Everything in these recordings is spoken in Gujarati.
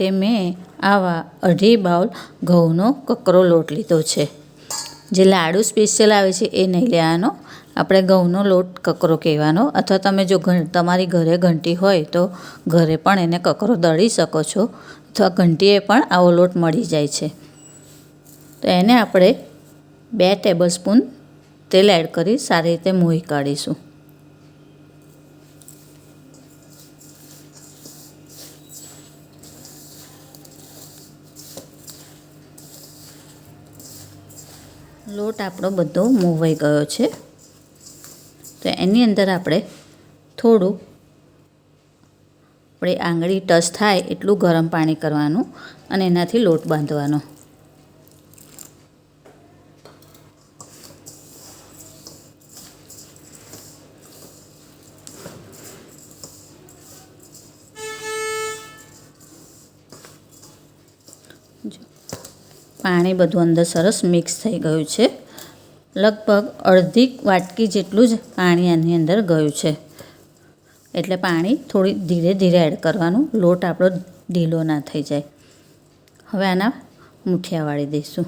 માટે મેં આવા અઢી બાઉલ ઘઉંનો કકરો લોટ લીધો છે. જે લાડુ સ્પેશિયલ આવે છે એ નહીં લેવાનો. આપણે ઘઉંનો લોટ કકરો કહેવાનો. અથવા તમે જો તમારી ઘરે ઘંટી હોય તો ઘરે પણ એને કકરો દળી શકો છો. અથવા ઘંટીએ પણ આવો લોટ મળી જાય છે. તો એને આપણે બે ટેબલ સ્પૂન તેલ એડ કરી સારી રીતે મોહી કાઢીશું. લોટ આપણો બધો મોવાઈ ગયો છે. તો એની અંદર આપણે થોડું આપણે આંગળી ટચ થાય એટલું ગરમ પાણી કરવાનું અને એનાથી લોટ બાંધવાનો. પાણી બધું અંદર સરસ મિક્સ થઈ ગયું છે. લગભગ અડધી વાટકી જેટલું જ પાણી આની અંદર ગયું છે. એટલે પાણી થોડી ધીરે ધીરે એડ કરવાનું, લોટ આપણો ઢીલો ના થઈ જાય. હવે આના મુઠિયા વાળી દઈશું.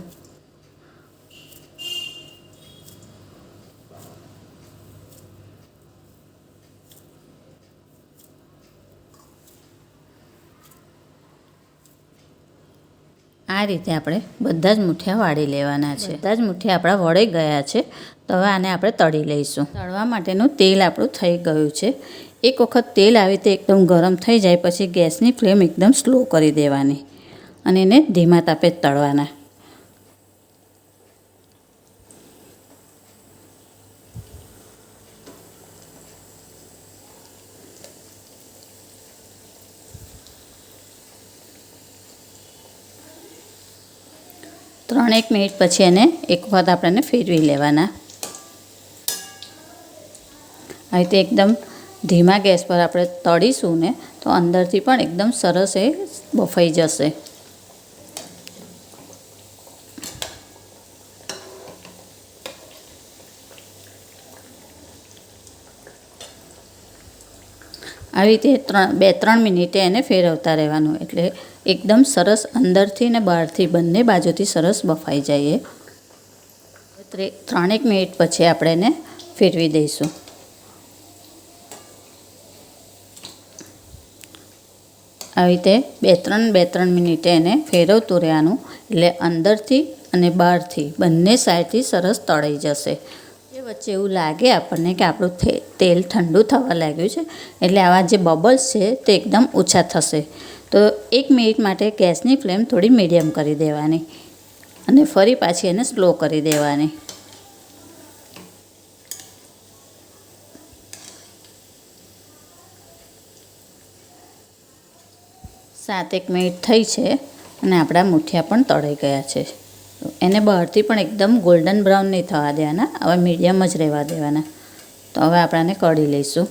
આ રીતે આપણે બધા જ મુઠિયા વાળી લેવાના છે. બધા જ મુઠિયા આપણા વળી ગયા છે. તો હવે આને આપણે તળી લઈશું. તળવા માટેનું તેલ આપણું થઈ ગયું છે. એક વખત તેલ આવી રીતે એકદમ ગરમ થઈ જાય, પછી ગેસની ફ્લેમ એકદમ સ્લો કરી દેવાની અને એને ધીમા તાપે જ તળવાના ત્રણેક મિનિટ પછી એને એક વખત આપણને ફેરવી લેવાના. આવી રીતે એકદમ ધીમા ગેસ પર આપણે તળીશું ને, તો અંદરથી પણ એકદમ સરસ એ બફાઈ જશે. આવી રીતે ત્રણ, બે, ત્રણ મિનિટે એને ફેરવતા રહેવાનું. એટલે એકદમ સરસ અંદરથી ને બહારથી બંને બાજુથી સરસ બફાઈ જાય ત્રણેક મિનિટ પછી આપણે એને ફેરવી દઈશું. આવી રીતે બે, ત્રણ બે, ત્રણ મિનિટે એને ફેરવતું રહેવાનું. એટલે અંદરથી અને બહારથી બંને સાઈડથી સરસ તળાઈ જશે. વચ્ચે એવું લાગે આપણને કે આપણું તેલ ઠંડુ થવા લાગ્યું છે, એટલે આવા જે બબલ્સ છે તે એકદમ ઓછા થશે. તો એક મિનિટ માટે ગેસની ફ્લેમ થોડી મીડિયમ કરી દેવાની અને ફરી પાછી એને સ્લો કરી દેવાની. સાત એક મિનિટ થઈ છે અને આપણા મુઠિયા પણ તળાઈ ગયા છે. એને બહારથી પણ એકદમ ગોલ્ડન બ્રાઉન નહીં થવા દેવાના, હવે મીડિયમ જ રહેવા દેવાના. તો હવે આપણાને કઢી લઈશું.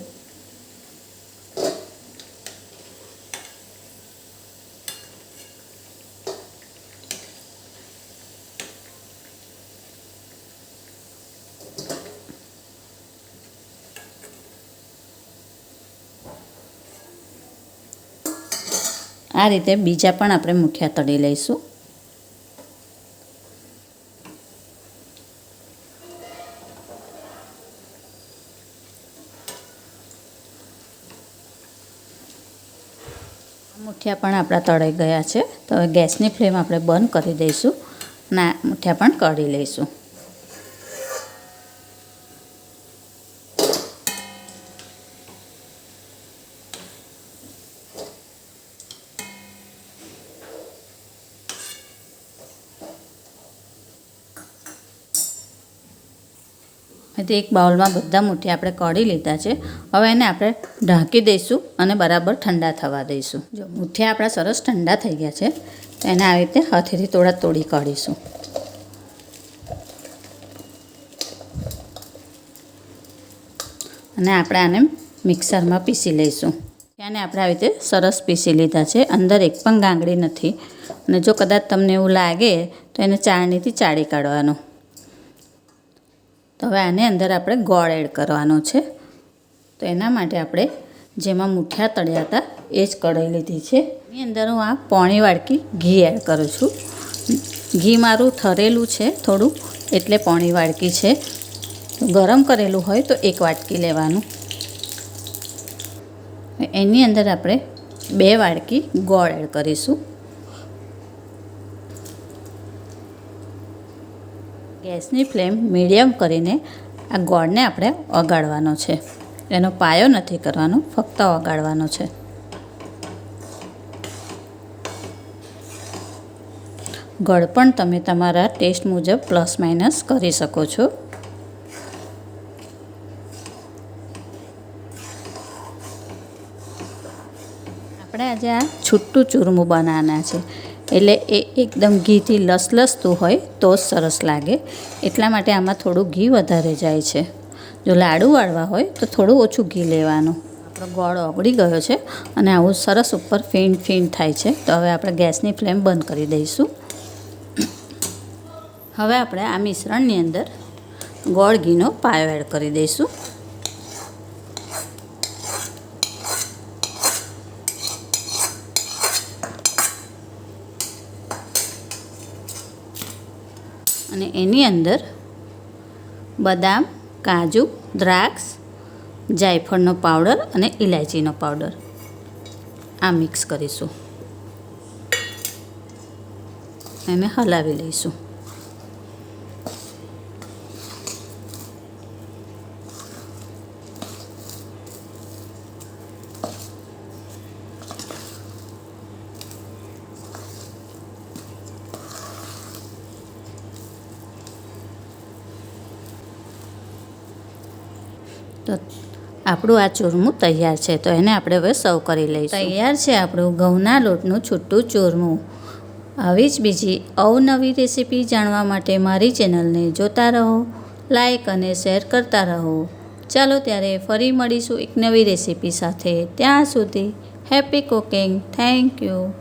આ રીતે બીજા પણ આપણે મુઠિયા તળી લઈશું. મુઠિયા પણ આપણા તળાઈ ગયા છે. તો ગેસની ફ્લેમ આપણે બંધ કરી દઈશું. અને મુઠિયા પણ કાઢી લઈશું. તે એક બાઉલમાં બધા મૂઠી આપણે કાઢી લીધા છે. હવે એને આપણે ઢાંકી દઈશું અને બરાબર ઠંડા થવા દઈશું. જો મુઠ્ઠિયા આપણા સરસ ઠંડા થઈ ગયા છે, તો એને આવી રીતે હાથેથી થોડા તોડી કાઢીશું. અને આપણે આને મિક્સરમાં પીસી લઈશું. ત્યાંને આપણે આવી રીતે સરસ પીસી લીધા છે, અંદર એક પણ ગાંગડી નથી. અને જો કદાચ તમને એવું લાગે, તો એને ચાળણીથી ચાળી કાઢવાનું. તો હવે આને અંદર આપણે ગોળ એડ કરવાનો છે. તો એના માટે આપણે જેમાં મૂઠિયા તળ્યા હતા, એ જ કઢાઈ લીધી છે. એની અંદર હું આ પોણી વાડકી ઘી એડ કરું છું. ઘી મારું ઠરેલું છે થોડું, એટલે પોણી વાડકી છે. ગરમ કરેલું હોય તો એક વાટકી લેવાનું. એની અંદર આપણે બે વાડકી ગોળ એડ કરીશું. ગેસની ફ્લેમ મીડિયમ કરીને આ ગોળને આપણે ઓગાળવાનો છે. એનો પાયો નથી કરવાનો, ફક્ત ઓગાળવાનો છે. ગળ પણ તમે તમારા ટેસ્ટ મુજબ પ્લસ માઇનસ કરી શકો છો. આપણે આજે આ છૂટું ચૂરમું બનાવવાના છે. એટલે એ એકદમ ઘીથી લસલસતું હોય તો જ સરસ લાગે. એટલા માટે આમાં થોડું ઘી વધારે જાય છે. જો લાડુ વાળવા હોય તો થોડું ઓછું ઘી લેવાનું. આપણો ગોળ ઓગળી ગયો છે અને આવું સરસ ઉપર ફીણ ફીણ થાય છે. તો હવે આપણે ગેસની ફ્લેમ બંધ કરી દઈશું. હવે આપણે આ મિશ્રણની અંદર ગોળ ઘીનો પાયો એડ કરી દઈશું. અને એની અંદર બદામ, કાજુ, દ્રાક્ષ, જાયફળનો પાવડર અને ઇલાયચીનો પાવડર. આ મિક્સ કરીશું. એને હલાવી લઈશું. તો આપણું આ ચૂરમું તૈયાર છે, તો એને આપણે હવે સર્વ કરી લઈશું. તૈયાર છે આપણું ઘઉંના લોટનું છૂટું ચૂરમું. આવી જ બીજી અવનવી રેસીપી જાણવા માટે મારી ચેનલને જોતા રહો, લાઈક અને શેર કરતા રહો. ચાલો ત્યારે ફરી મળીશું એક નવી રેસીપી સાથે. ત્યાં સુધી હેપી કુકિંગ. Thank you.